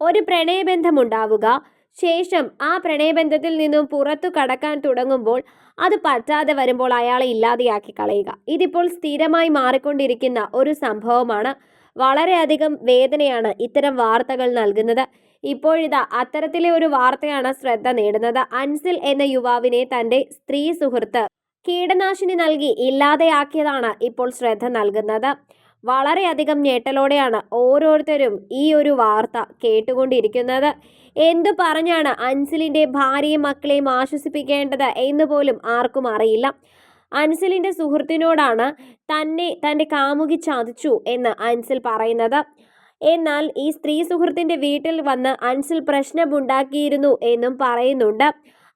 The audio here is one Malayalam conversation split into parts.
ഒരു പ്രണയബന്ധമുണ്ടാവുക. ശേഷം ആ പ്രണയബന്ധത്തിൽ നിന്നും പുറത്തു കടക്കാൻ തുടങ്ങുമ്പോൾ അത് പറ്റാതെ വരുമ്പോൾ അയാളെ ഇല്ലാതെയാക്കി കളയുക. ഇതിപ്പോൾ സ്ഥിരമായി മാറിക്കൊണ്ടിരിക്കുന്ന ഒരു സംഭവമാണ്. വളരെയധികം വേദനയാണ് ഇത്തരം വാർത്തകൾ നൽകുന്നത്. ഇപ്പോഴിതാ അത്തരത്തിലെ ഒരു വാർത്തയാണ് ശ്രദ്ധ നേടുന്നത്. അൻസിൽ എന്ന യുവാവിനെ തന്റെ സ്ത്രീ സുഹൃത്ത് കീടനാശിനി നൽകി ഇല്ലാതെയാക്കിയതാണ് ഇപ്പോൾ ശ്രദ്ധ നൽകുന്നത്. വളരെയധികം ഞെട്ടലോടെയാണ് ഓരോരുത്തരും ഈ ഒരു വാർത്ത കേട്ടുകൊണ്ടിരിക്കുന്നത്. എന്തു പറഞ്ഞാണ് അൻസിലിന്റെ ഭാര്യയും മക്കളെയും ആശ്വസിപ്പിക്കേണ്ടത് എന്ന് പോലും ആർക്കും അറിയില്ല. അൻസിലിന്റെ സുഹൃത്തിനോടാണ് തന്നെ തന്റെ കാമുകി ചതിച്ചു എന്ന് അൻസിൽ പറയുന്നത്. എന്നാൽ ഈ സ്ത്രീ സുഹൃത്തിന്റെ വീട്ടിൽ വന്ന് അൻസിൽ പ്രശ്നമുണ്ടാക്കിയിരുന്നു എന്നും പറയുന്നുണ്ട്.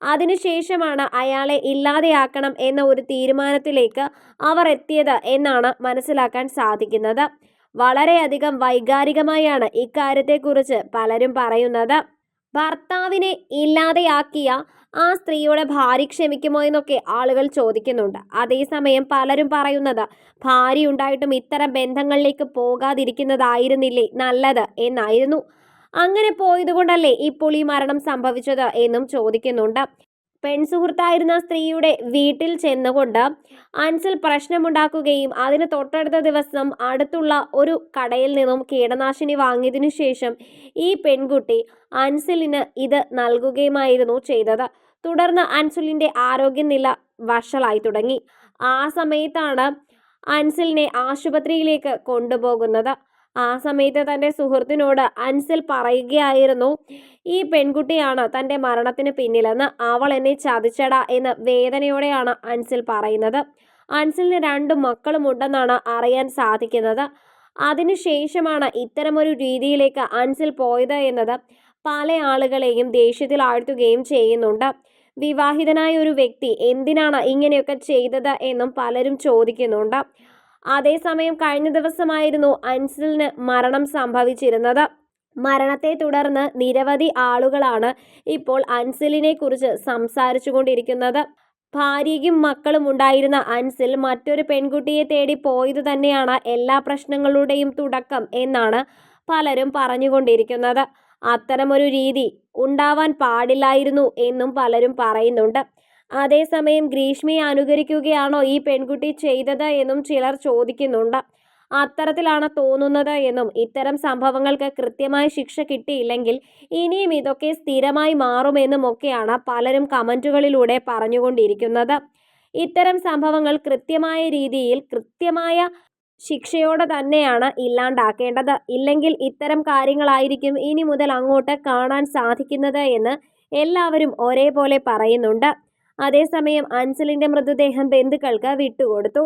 അതിനുശേഷമാണ് അയാളെ ഇല്ലാതെയാക്കണം എന്ന ഒരു തീരുമാനത്തിലേക്ക് അവർ എത്തിയത് എന്നാണ് മനസ്സിലാക്കാൻ സാധിക്കുന്നത്. വളരെയധികം വൈകാരികമായാണ് ഇക്കാര്യത്തെക്കുറിച്ച് പലരും പറയുന്നത്. ഭർത്താവിനെ ഇല്ലാതെയാക്കിയ ആ സ്ത്രീയുടെ ഭാര്യ ക്ഷമിക്കുമോ എന്നൊക്കെ ആളുകൾ ചോദിക്കുന്നുണ്ട്. അതേസമയം പലരും പറയുന്നത് ഭാര്യ ഉണ്ടായിട്ടും ഇത്തരം ബന്ധങ്ങളിലേക്ക് പോകാതിരിക്കുന്നതായിരുന്നില്ലേ നല്ലത്? എന്നായിരുന്നു. അങ്ങനെ പോയതുകൊണ്ടല്ലേ ഇപ്പോൾ ഈ മരണം സംഭവിച്ചത് എന്നും ചോദിക്കുന്നുണ്ട്. പെൺസുഹൃത്തായിരുന്ന സ്ത്രീയുടെ വീട്ടിൽ ചെന്നുകൊണ്ട് അൻസിൽ പ്രശ്നമുണ്ടാക്കുകയും അതിന് തൊട്ടടുത്ത ദിവസം അടുത്തുള്ള ഒരു കടയിൽ നിന്നും കീടനാശിനി വാങ്ങിയതിനു ശേഷം ഈ പെൺകുട്ടി അൻസിലിന് ഇത് നൽകുകയുമായിരുന്നു ചെയ്തത്. തുടർന്ന് അൻസുലിന്റെ ആരോഗ്യനില വഷളായി തുടങ്ങി. ആ സമയത്താണ് അൻസിലിനെ ആശുപത്രിയിലേക്ക് കൊണ്ടുപോകുന്നത്. ആ സമയത്ത് തന്റെ സുഹൃത്തിനോട് അൻസിൽ പറയുകയായിരുന്നു ഈ പെൺകുട്ടിയാണ് തന്റെ മരണത്തിന് പിന്നിലെന്ന് അവൾ എന്നെ ചതിച്ചട എന്ന് വേദനയോടെയാണ് അൻസിൽ പറയുന്നത്. അൻസിലിന് രണ്ട് മക്കളുമുണ്ടെന്നാണ് അറിയാൻ സാധിക്കുന്നത്. അതിനുശേഷമാണ് ഇത്തരമൊരു രീതിയിലേക്ക് അൻസിൽ പോയത് എന്നത് പല ആളുകളെയും ദേഷ്യത്തിൽ ആഴ്ത്തുകയും ചെയ്യുന്നുണ്ട്. വിവാഹിതനായ ഒരു വ്യക്തി എന്തിനാണ് ഇങ്ങനെയൊക്കെ ചെയ്തത് എന്നും പലരും ചോദിക്കുന്നുണ്ട്. അതേസമയം കഴിഞ്ഞ ദിവസമായിരുന്നു അൻസിലിന് മരണം സംഭവിച്ചിരുന്നത്. മരണത്തെ തുടർന്ന് നിരവധി ആളുകളാണ് ഇപ്പോൾ അൻസിലിനെ കുറിച്ച് സംസാരിച്ചു കൊണ്ടിരിക്കുന്നത് ഭാര്യയും മക്കളും ഉണ്ടായിരുന്ന അൻസിൽ മറ്റൊരു പെൺകുട്ടിയെ തേടി പോയത് തന്നെയാണ് എല്ലാ പ്രശ്നങ്ങളുടെയും തുടക്കം എന്നാണ് പലരും പറഞ്ഞുകൊണ്ടിരിക്കുന്നത്. അത്തരമൊരു രീതി ഉണ്ടാവാൻ പാടില്ലായിരുന്നു എന്നും പലരും പറയുന്നുണ്ട്. അതേസമയം ഗ്രീഷ്മയെ അനുകരിക്കുകയാണോ ഈ പെൺകുട്ടി ചെയ്തത് എന്നും ചിലർ ചോദിക്കുന്നുണ്ട്. അത്തരത്തിലാണ് തോന്നുന്നത് എന്നും ഇത്തരം സംഭവങ്ങൾക്ക് കൃത്യമായ ശിക്ഷ കിട്ടിയില്ലെങ്കിൽ ഇനിയും ഇതൊക്കെ സ്ഥിരമായി മാറുമെന്നും ഒക്കെയാണ് പലരും കമന്റുകളിലൂടെ പറഞ്ഞുകൊണ്ടിരിക്കുന്നത്. ഇത്തരം സംഭവങ്ങൾ കൃത്യമായ രീതിയിൽ കൃത്യമായ ശിക്ഷയോടെ തന്നെയാണ് ഇല്ലാണ്ടാക്കേണ്ടത്. ഇല്ലെങ്കിൽ ഇത്തരം കാര്യങ്ങളായിരിക്കും ഇനി മുതൽ അങ്ങോട്ട് കാണാൻ സാധിക്കുന്നത് എന്ന് എല്ലാവരും ഒരേപോലെ പറയുന്നുണ്ട്. അതേസമയം അൻസലിന്റെ മൃതദേഹം ബന്ധുക്കൾക്ക് വിട്ടുകൊടുത്തു.